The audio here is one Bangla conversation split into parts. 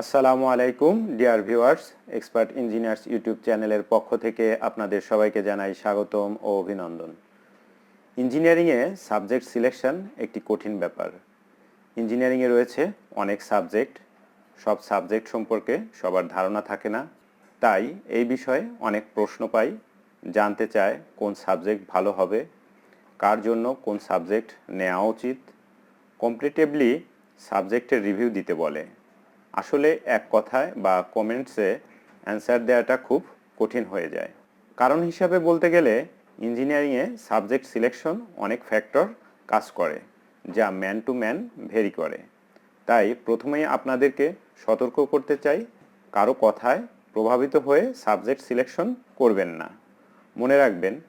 আসসালামু আলাইকুম, dear viewers, expert engineers YouTube চ্যানেলের পক্ষ থেকে আপনাদের সবাইকে জানাই স্বাগতম ও অভিনন্দন। ইঞ্জিনিয়ারিংয়ে সাবজেক্ট সিলেকশন একটি কঠিন ব্যাপার। ইঞ্জিনিয়ারিংয়ে রয়েছে অনেক সাবজেক্ট, সব সাবজেক্ট সম্পর্কে সবার ধারণা থাকে না। তাই এই বিষয়ে অনেক প্রশ্ন পাই, জানতে চায় কোন সাবজেক্ট ভালো হবে, কার জন্য কোন সাবজেক্ট নেওয়া উচিত। কমপ্লিটেবলি সাবজেক্টের রিভিউ দিতে বলে। আসলে এক কথায় বা কমেন্টসে অ্যান্সার দেওয়াটা খুব কঠিন হয়ে যায়। কারণ হিসাবে বলতে গেলে ইঞ্জিনিয়ারিংয়ে সাবজেক্ট সিলেকশন অনেক ফ্যাক্টর কাজ করে, যা ম্যান টু ম্যান ভেরি করে। তাই প্রথমেই আপনাদেরকে সতর্ক করতে চাই, কারও কথায় প্রভাবিত হয়ে সাবজেক্ট সিলেকশন করবেন না। মনে রাখবেন,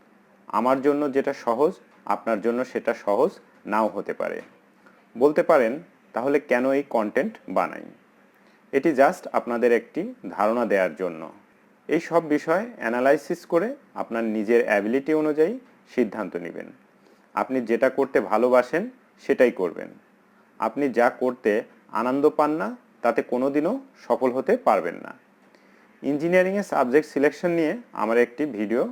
আমার জন্য যেটা সহজ, আপনার জন্য সেটা সহজ নাও হতে পারে। বলতে পারেন, তাহলে কেন এই কন্টেন্ট বানাই? এটি জাস্ট আপনাদের একটি ধারণা দেওয়ার জন্য। এই সব বিষয় অ্যানালাইসিস করে আপনার নিজের অ্যাবিলিটি অনুযায়ী সিদ্ধান্ত নেবেন। আপনি যেটা করতে ভালোবাসেন, সেটাই করবেন। আপনি যা করতে আনন্দ পান না, তাতে কোনোদিনও সফল হতে পারবেন না। ইঞ্জিনিয়ারিংয়ের সাবজেক্ট সিলেকশন নিয়ে আমার একটি ভিডিও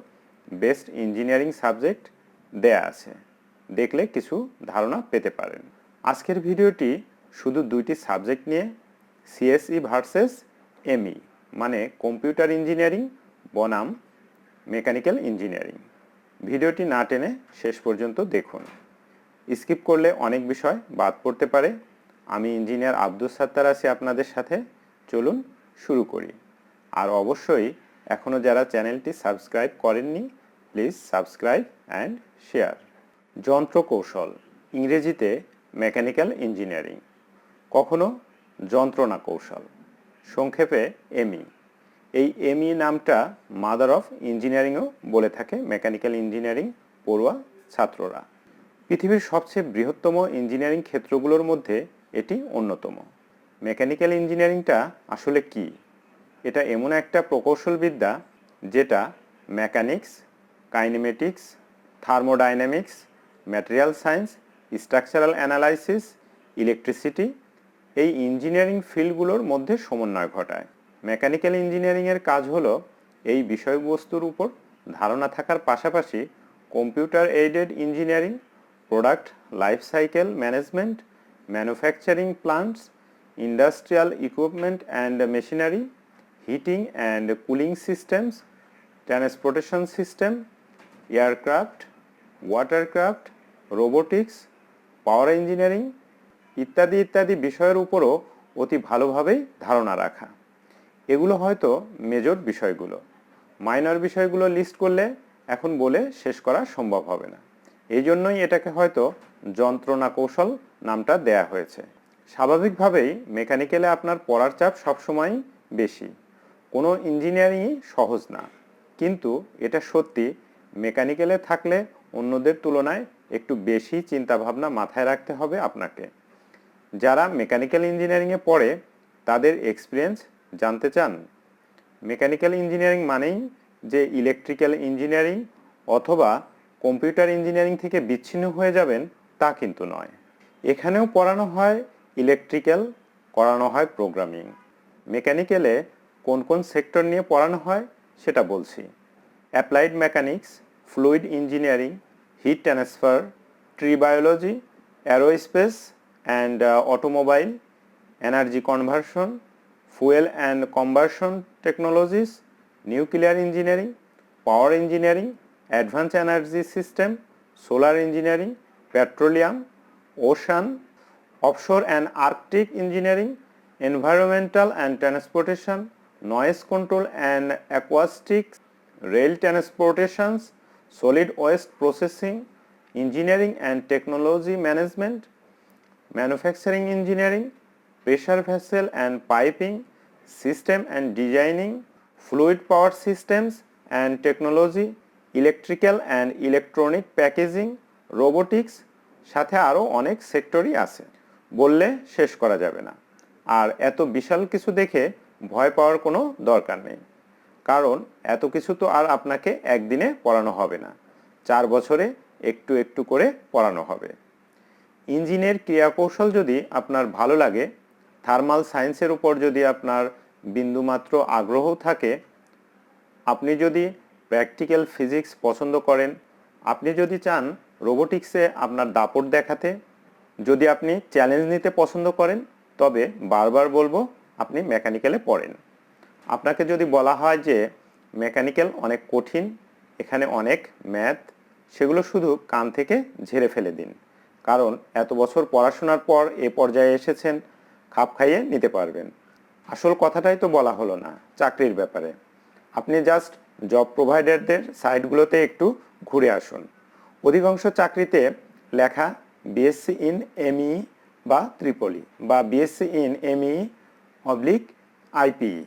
বেস্ট ইঞ্জিনিয়ারিং সাবজেক্ট দেয়া আছে। দেখলে কিছু ধারণা পেতে পারেন। আজকের ভিডিওটি শুধু দুইটি সাবজেক্ট নিয়ে সিএসই ভার্সেস এমই মানে কম্পিউটার ইঞ্জিনিয়ারিং বনাম মেকানিক্যাল ইঞ্জিনিয়ারিং ভিডিওটি না টেনে শেষ পর্যন্ত দেখুন। স্কিপ করলে অনেক বিষয় বাদ পড়তে পারে। আমি ইঞ্জিনিয়ার আব্দুল সাত্তার আছি আপনাদের সাথে। চলুন শুরু করি। আর অবশ্যই এখনও যারা চ্যানেলটি সাবস্ক্রাইব করেননি প্লিজ সাবস্ক্রাইব অ্যান্ড শেয়ার যন্ত্র কৌশল ইংরেজিতে মেকানিক্যাল ইঞ্জিনিয়ারিং কখনো যন্ত্রণা কৌশল। সংক্ষেপে এমই। এই এমই নামটা মাদার অফ ইঞ্জিনিয়ারিংও বলে থাকে মেকানিক্যাল ইঞ্জিনিয়ারিং পড়ুয়া ছাত্ররা। পৃথিবীর সবচেয়ে বৃহত্তম ইঞ্জিনিয়ারিং ক্ষেত্রগুলোর মধ্যে এটি অন্যতম। মেকানিক্যাল ইঞ্জিনিয়ারিংটা আসলে কি? এটা এমন একটা প্রকৌশলবিদ্যা যেটা mechanics, kinematics, thermodynamics, material science, structural analysis, electricity এই ইঞ্জিনিয়ারিং ফিল্ডগুলোর মধ্যে সমন্বয় ঘটায়। মেকানিক্যাল ইঞ্জিনিয়ারিংয়ের কাজ হলো এই বিষয়বস্তুর উপর ধারণা থাকার পাশাপাশি computer aided engineering product life cycle management manufacturing plants industrial equipment and machinery heating and cooling systems transportation system aircraft watercraft robotics power engineering ইত্যাদি ইত্যাদি বিষয়ের উপরও অতি ভালোভাবেই ধারণা রাখা। এগুলো হয়তো মেজর বিষয়গুলো। মাইনর বিষয়গুলো লিস্ট করলে এখন বলে শেষ করা সম্ভব হবে না। এই জন্যই এটাকে হয়তো যন্ত্রণা কৌশল নামটা দেয়া হয়েছে। স্বাভাবিকভাবেই মেকানিক্যালে আপনার পড়ার চাপ সবসময় বেশি। কোনো ইঞ্জিনিয়ারিংই সহজ না। কিন্তু এটা সত্যি, মেকানিক্যালে থাকলে অন্যদের তুলনায় একটু বেশি চিন্তাভাবনা মাথায় রাখতে হবে আপনাকে। যারা মেকানিক্যাল ইঞ্জিনিয়ারিংয়ে পড়ে, তাদের এক্সপিরিয়েন্স জানতে চান। মেকানিক্যাল ইঞ্জিনিয়ারিং মানেই যে ইলেকট্রিক্যাল ইঞ্জিনিয়ারিং অথবা কম্পিউটার ইঞ্জিনিয়ারিং থেকে বিচ্ছিন্ন হয়ে যাবেন তা কিন্তু নয়। এখানেও পড়ানো হয় ইলেকট্রিক্যাল করানো হয় প্রোগ্রামিং মেকানিক্যালে কোন কোন সেক্টর নিয়ে পড়ানো হয় সেটা বলছি। Applied mechanics fluid engineering heat transfer tree biology aerospace and uh, automobile, energy conversion, fuel and conversion technologies, nuclear engineering, power engineering, advanced energy system, solar engineering, petroleum, ocean, offshore and arctic engineering, environmental and transportation, noise control and acoustics, rail transportations, solid waste processing, engineering and technology management, manufacturing engineering pressure vessel and piping system and designing fluid power systems and technology electrical and electronic packaging robotics সাথে আরও অনেক সেক্টরই আছে। বললে শেষ করা যাবে না। আর এত বিশাল কিছু দেখে ভয় পাওয়ার কোনো দরকার নেই। কারণ এত কিছু তো আর আপনাকে একদিনে পড়ানো হবে না। চার বছরে একটু একটু করে পড়ানো হবে। ইঞ্জিনের ক্রিয়াকৌশল যদি আপনার ভালো লাগে থার্মাল সায়েন্সের উপর যদি আপনার বিন্দুমাত্র আগ্রহ থাকে, আপনি যদি প্র্যাকটিক্যাল ফিজিক্স পছন্দ করেন, আপনি যদি চান রোবোটিক্সে আপনার দাপট দেখাতে, যদি আপনি চ্যালেঞ্জ নিতে পছন্দ করেন, তবে বারবার বলব আপনি মেকানিক্যালে পড়েন। আপনাকে যদি বলা হয় যে মেকানিক্যাল অনেক কঠিন, এখানে অনেক ম্যাথ সেগুলো শুধু কান থেকে ঝেড়ে ফেলে দিন। কারণ এত বছর পড়াশোনার পর এ পর্যায়ে এসেছেন, খাপ খাইয়ে নিতে পারবেন। আসল কথাটাই তো বলা হলো না চাকরির ব্যাপারে। আপনি জাস্ট জব প্রোভাইডারদের সাইটগুলোতে একটু ঘুরে আসুন। অধিকাংশ চাকরিতে লেখা বিএসসি ইন এমই বা ত্রিপলি বা BSc in ME oblique IPE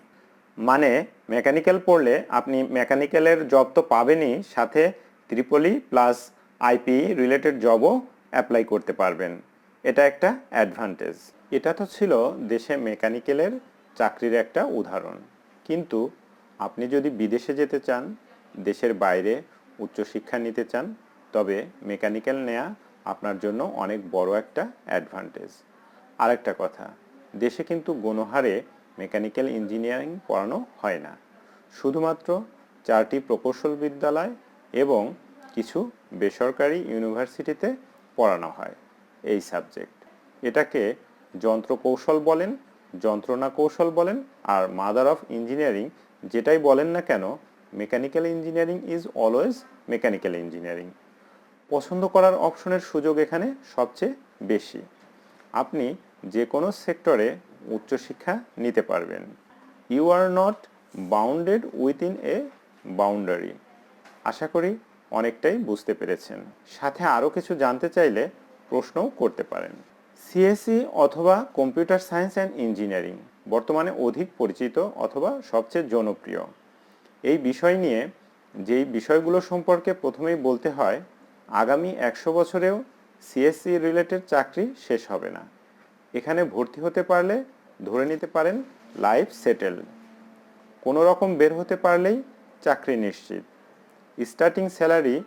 মানে মেকানিক্যাল পড়লে আপনি মেকানিক্যালের জব তো পাবেনই, সাথে triple E plus IPE related জবও apply করতে পারবেন। এটা একটা অ্যাডভান্টেজ এটা তো ছিল দেশে মেকানিক্যালের চাকরির একটা উদাহরণ। কিন্তু আপনি যদি বিদেশে যেতে চান, দেশের বাইরে উচ্চশিক্ষা নিতে চান, তবে মেকানিক্যাল নেওয়া আপনার জন্য অনেক বড় একটা অ্যাডভান্টেজ আরেকটা কথা, দেশে কিন্তু গণহারে মেকানিক্যাল ইঞ্জিনিয়ারিং পড়ানো হয় না। শুধুমাত্র চারটি প্রকৌশল বিদ্যালয় এবং কিছু বেসরকারি ইউনিভার্সিটিতে পড়ানো হয় এই সাবজেক্ট। এটাকে যন্ত্রকৌশল বলেন যন্ত্রণা কৌশল বলেন, আর মাদার অফ ইঞ্জিনিয়ারিং যেটাই বলেন না কেন, mechanical engineering is always mechanical engineering. পছন্দ করার অপশনের সুযোগ এখানে সবচেয়ে বেশি। আপনি যে কোনো সেক্টরে উচ্চশিক্ষা নিতে পারবেন। You are not bounded within a boundary. আশা করি অনেকটাই বুঝতে পেরেছেন। সাথে আরও কিছু জানতে চাইলে প্রশ্নও করতে পারেন। সিএসসি অথবা কম্পিউটার সায়েন্স অ্যান্ড ইঞ্জিনিয়ারিং বর্তমানে অধিক পরিচিত অথবা সবচেয়ে জনপ্রিয়। এই বিষয় নিয়ে যেই বিষয়গুলো সম্পর্কে প্রথমেই বলতে হয়, আগামী একশো বছরেও সিএসসি রিলেটেড চাকরি শেষ হবে না। এখানে ভর্তি হতে পারলে ধরে নিতে পারেন লাইফ সেটেল কোনো রকম বের হতে পারলেই চাকরি নিশ্চিত। স্টার্টিং স্যালারি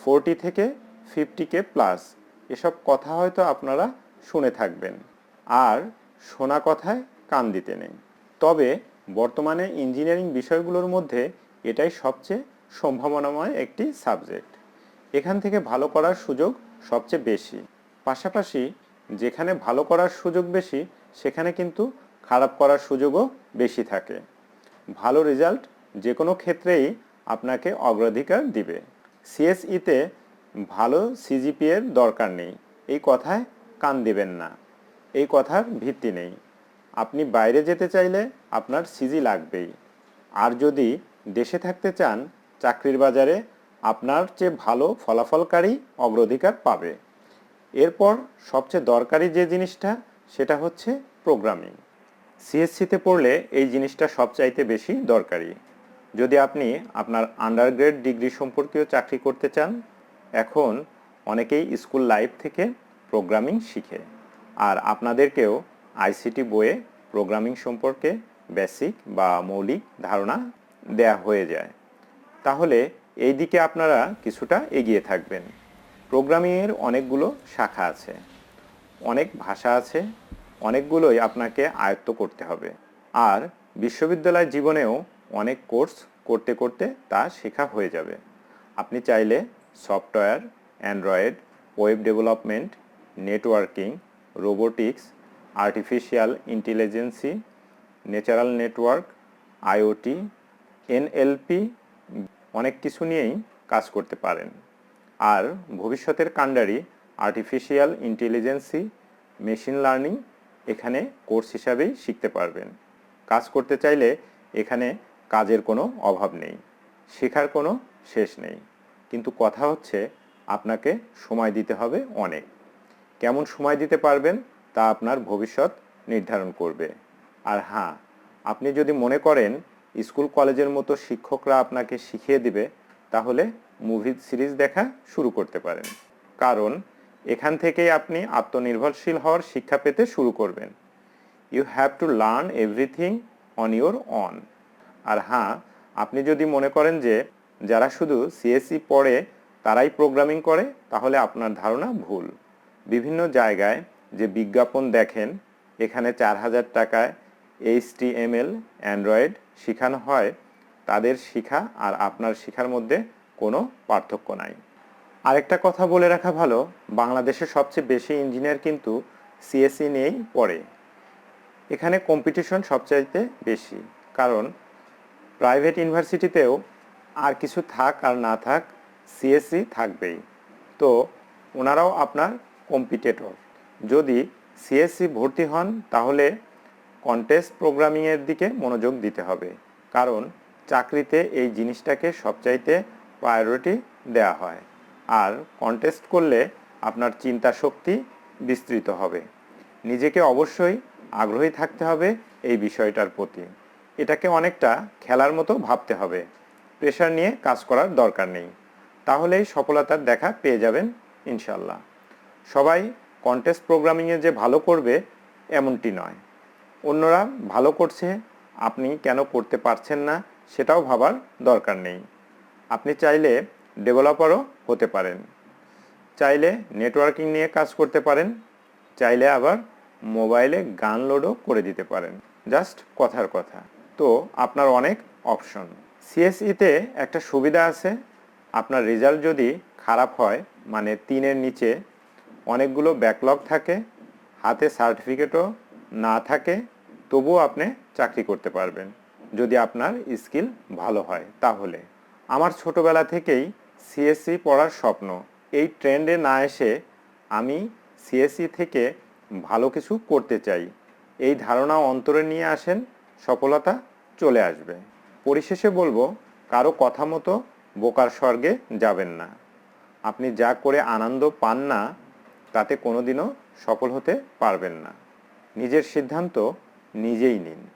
ফোরটি থেকে ফিফটি কে প্লাস এসব কথা হয়তো আপনারা শুনে থাকবেন। আর শোনা কথায় কান দিতে নেই। তবে বর্তমানে ইঞ্জিনিয়ারিং বিষয়গুলোর মধ্যে এটাই সবচেয়ে সম্ভাবনাময় একটি সাবজেক্ট এখান থেকে ভালো করার সুযোগ সবচেয়ে বেশি। পাশাপাশি যেখানে ভালো করার সুযোগ বেশি, সেখানে কিন্তু খারাপ করার সুযোগও বেশি থাকে। ভালো রেজাল্ট যে কোনো ক্ষেত্রেই আপনাকে অগ্রাধিকার দিবে। সিএসইতে ভালো সিজিপিএর দরকার নেই। এই কথায় কান দিবেন না। এই কথার ভিত্তি নেই। আপনি বাইরে যেতে চাইলে আপনার সিজি লাগবেই। আর যদি দেশে থাকতে চান, চাকরির বাজারে আপনার চেয়ে ভালো ফলাফলকারী অগ্রাধিকার পাবে। এরপর সবচেয়ে দরকারি যে জিনিসটা, সেটা হচ্ছে প্রোগ্রামিং। সিএসসিতে পড়লে এই জিনিসটা সবচাইতে বেশি দরকারি। যদি আপনি আপনার আন্ডারগ্রেড ডিগ্রি সম্পর্কেও চাকরি করতে চান, এখন অনেকেই স্কুল লাইফ থেকে প্রোগ্রামিং শিখে। আর আপনাদেরকেও আইসিটি বইয়ে প্রোগ্রামিং সম্পর্কে বেসিক বা মৌলিক ধারণা দেয়া হয়ে যায়। তাহলে এই দিকে আপনারা কিছুটা এগিয়ে থাকবেন। প্রোগ্রামিংয়ের অনেকগুলো শাখা আছে। অনেক ভাষা আছে। অনেকগুলোই আপনাকে আয়ত্ত করতে হবে। আর বিশ্ববিদ্যালয় জীবনেও অনেক কোর্স করতে করতে তা শেখা হয়ে যাবে। আপনি চাইলে software, Android, web development, networking, robotics, artificial intelligence, natural network, IoT, NLP অনেক কিছু নিয়েই কাজ করতে পারেন। আর ভবিষ্যতের কাণ্ডারি আর্টিফিশিয়াল ইন্টেলিজেন্সি, মেশিন লার্নিং এখানে কোর্স হিসাবেই শিখতে পারবেন। কাজ করতে চাইলে এখানে কাজের কোনো অভাব নেই, শেখার কোনো শেষ নেই। কিন্তু কথা হচ্ছে, আপনাকে সময় দিতে হবে অনেক। কেমন সময় দিতে পারবেন তা আপনার ভবিষ্যৎ নির্ধারণ করবে। আর হ্যাঁ আপনি যদি মনে করেন স্কুল কলেজের মতো শিক্ষকরা আপনাকে শিখিয়ে দিবে, তাহলে মুভি সিরিজ দেখা শুরু করতে পারেন। কারণ, এখান থেকেই আপনি আত্মনির্ভরশীল হওয়ার শিক্ষা পেতে শুরু করবেন। You have to learn everything on your own আর হ্যাঁ আপনি যদি মনে করেন যে যারা শুধু সিএসসি পড়ে তারাই প্রোগ্রামিং করে, তাহলে আপনার ধারণা ভুল। বিভিন্ন জায়গায় যে বিজ্ঞাপন দেখেন, এখানে চার হাজার টাকায় এইচটিএমএল অ্যান্ড্রয়েড শেখানো হয়, তাদের শিখা আর আপনার শিখার মধ্যে কোনো পার্থক্য নাই। আরেকটা কথা বলে রাখা ভালো, বাংলাদেশের সবচেয়ে বেশি ইঞ্জিনিয়ার কিন্তু সিএসসি নিয়েই পড়ে। এখানে কম্পিটিশন সবচাইতে বেশি, কারণ প্রাইভেট ইউনিভার্সিটিতেও আর কিছু থাক আর না থাক সিএসসি থাকবেই। তো ওনারাও আপনার কম্পিটেটর যদি সিএসসি ভর্তি হন, তাহলে কন্টেস্ট প্রোগ্রামিংয়ের দিকে মনোযোগ দিতে হবে। কারণ চাকরিতে এই জিনিসটাকে সবচাইতে প্রায়োরিটি দেওয়া হয়। আর কন্টেস্ট করলে আপনার চিন্তা শক্তি বিস্তৃত হবে। নিজেকে অবশ্যই আগ্রহী থাকতে হবে এই বিষয়টার প্রতি। এটাকে অনেকটা খেলার মতো ভাবতে হবে। প্রেশার নিয়ে কাজ করার দরকার নেই। তাহলেই সফলতার দেখা পেয়ে যাবেন ইনশাল্লাহ সবাই কন্টেস্ট প্রোগ্রামিংয়ে যে ভালো করবে, এমনটি নয়। অন্যরা ভালো করছে, আপনি কেন করতে পারছেন না, সেটাও ভাবার দরকার নেই। আপনি চাইলে ডেভেলপারও হতে পারেন। চাইলে নেটওয়ার্কিং নিয়ে কাজ করতে পারেন। চাইলে আবার মোবাইলে গান লোডও করে দিতে পারেন। জাস্ট কথার কথা। তো আপনার অনেক অপশন। সিএসইতে একটা সুবিধা আছে। আপনার রেজাল্ট যদি খারাপ হয় মানে তিনের নিচে অনেকগুলো ব্যাকলগ থাকে, হাতে সার্টিফিকেটও না থাকে, তবুও আপনি চাকরি করতে পারবেন, যদি আপনার স্কিল ভালো হয়। তাহলে আমার ছোটবেলা থেকেই সিএসসি পড়ার স্বপ্ন, এই ট্রেন্ডে না এসে আমি সিএসসি থেকে ভালো কিছু করতে চাই। এই ধারণা অন্তরে নিয়ে আসেন সফলতা চলে আসবে। পরিশেষে বলব, কারও কথা মতো বোকার স্বর্গে যাবেন না। আপনি যা করে আনন্দ পান না, তাতে কোনোদিনও সফল হতে পারবেন না। নিজের সিদ্ধান্ত নিজেই নিন।